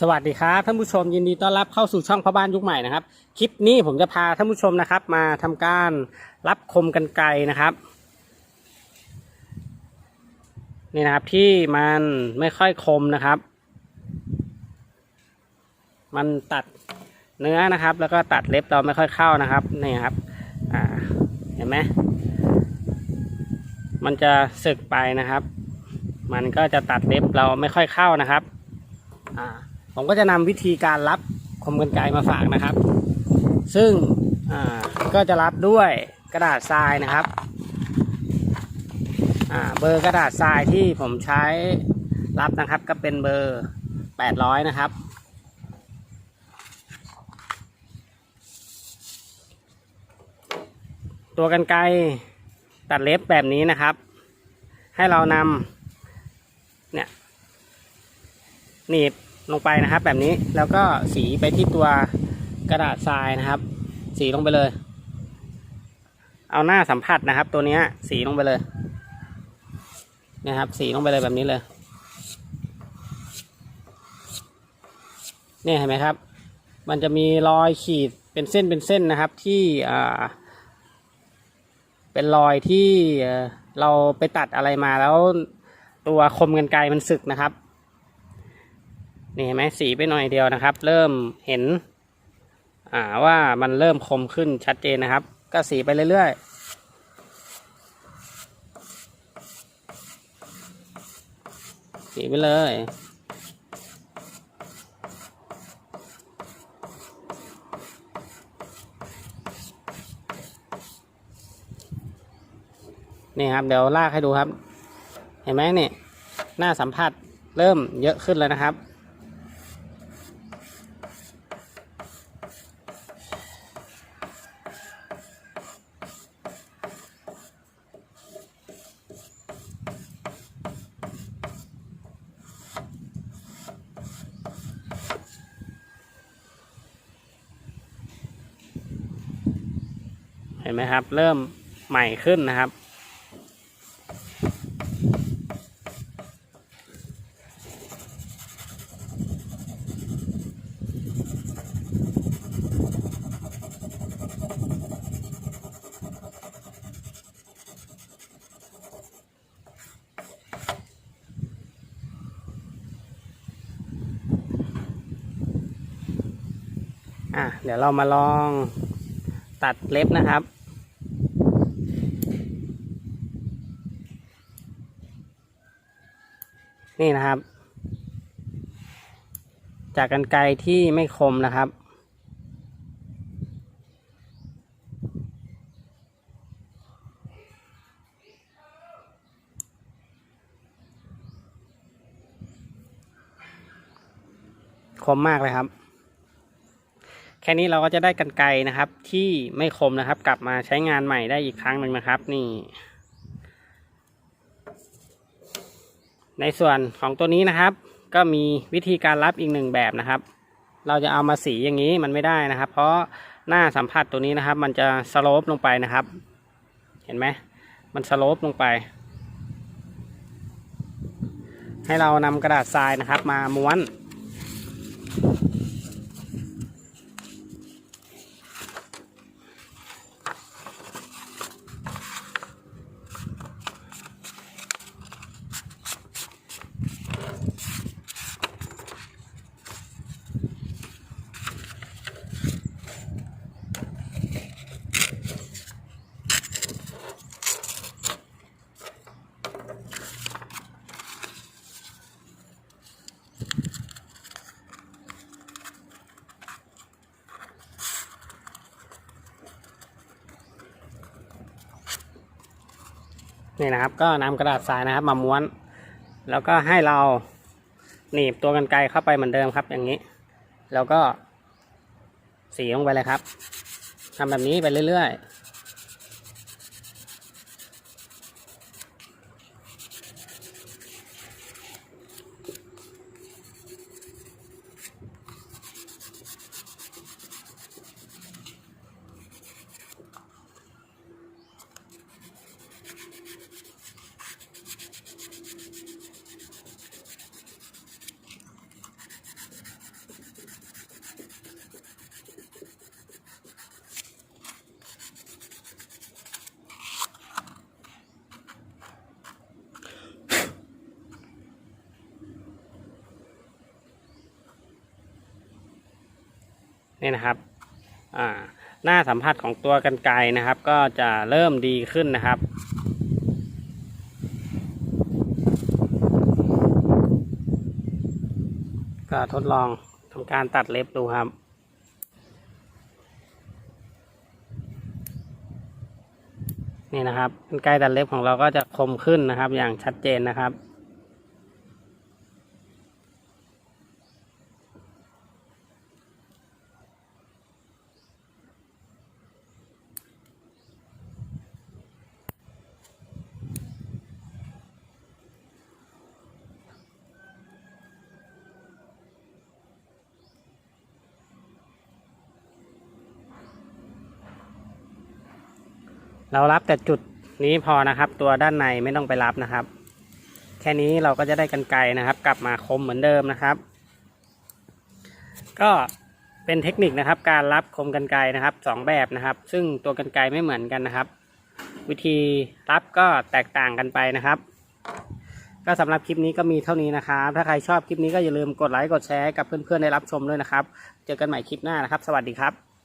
สวัสดีครับท่านผู้ชมยินดีต้อนรับเข้าสู่ช่องพ่อบ้านยุคใหม่นะครับ คลิปนี้ผมจะพาท่านผู้ชมนะครับ มาทำการรับคมกันไกรนะครับนี่นะครับที่มันไม่ค่อยคมนะครับ มันตัดเนื้อนะครับ แล้วก็ตัดเล็บเราไม่ค่อยเข้านะครับนี่ครับอ่าเห็นไหมมันจะสึกไปนะครับ มันก็จะตัดเล็บเราไม่ค่อยเข้านะครับอ่า ผมก็จะนำวิธีการรับคมกันไกรมาฝากนะครับ ซึ่งก็จะรับด้วยกระดาษทรายนะครับเบอร์กระดาษทรายที่ผมใช้รับนะครับก็เป็นเบอร์ 800 นะครับ ตัวกันไกรตัดเล็บแบบนี้นะครับ ให้เรานำเนี่ยหนีบ ลงไปนะครับ แบบนี้แล้วก็สีไปที่ตัวกระดาษทรายนะครับ สีลงไปเลย เอาหน้าสัมผัสนะครับ ตัวเนี้ยสีลงไปเลยนะครับ สีลงไปเลยแบบนี้เลยเนี่ยเห็นไหมครับ มันจะมีรอยขีดเป็นเส้นเป็นเส้นนะครับที่อ่าเป็นรอยที่เราไปตัดอะไรมาแล้วตัวคมกันไกรมันสึกนะครับ นี่เห็นไหมสีไปหน่อยเดียวนะครับ เริ่มเห็น อ่าว่ามันเริ่มคมขึ้นชัดเจนนะครับ ก็สีไปเรื่อยๆสีไปเลย นี่ครับ เดี๋ยวลากให้ดูครับ เห็นไหมเนี่ยหน้าสัมผัสเริ่มเยอะขึ้นแล้วนะครับ ห็นไหมครับ เริ่มใหม่ขึ้นนะครับ อะเดี๋ยวเรามาลองตัดเล็บนะครับ นี่นะครับ จากกันไกรที่ไม่คมนะครับ คมมากเลยครับ แค่นี้เราก็จะได้กันไกรนะครับที่ไม่คมนะครับ กลับมาใช้งานใหม่ได้อีกครั้งหนึ่งนะครับ นี่ ในส่วนของตัวนี้นะครับ ก็มีวิธีการรับอีกหนึ่งแบบนะครับ เราจะเอามาสีอย่างนี้มันไม่ได้นะครับ เพราะหน้าสัมผัสตัวนี้นะครับ มันจะสโลปลงไปนะครับ เห็นไหมมันสโลปลงไป ให้เรานำกระดาษทรายนะครับ มาม้วน นี่นะครับ ก็นำกระดาษทรายนะครับ มาม้วน แล้วก็ให้เราหนีบตัวกันไกลเข้าไปเหมือนเดิมครับ อย่างนี้ แล้วก็สีลงไปเลยครับทำแบบนี้ไปเรื่อย นี่นะครับหน้าสัมผัสของตัวกันไกนะครับ ก็จะเริ่มดีขึ้นนะครับ ก็ทดลองทำการตัดเล็บดูครับนี่นะครับกันไกตัดเล็บของเราก็จะคมขึ้นนะครับ อย่างชัดเจนนะครับ เรารับแต่จุดนี้พอนะครับ ตัวด้านในไม่ต้องไปรับนะครับ แค่นี้เราก็จะได้กันไกนะครับ กลับมาคมเหมือนเดิมนะครับ ก็เป็นเทคนิคนะครับ การรับคมกันไกนะครับสองแบบนะครับ ซึ่งตัวกันไกไม่เหมือนกันนะครับ วิธีรับก็แตกต่างกันไปนะครับก็สำหรับคลิปนี้ก็มีเท่านี้นะครับ ถ้าใครชอบคลิปนี้ก็อย่าลืมกดไลค์ กดแชร์กับเพื่อนๆได้รับชมด้วยนะครับ เจอกันใหม่คลิปหน้านะครับ สวัสดีครับ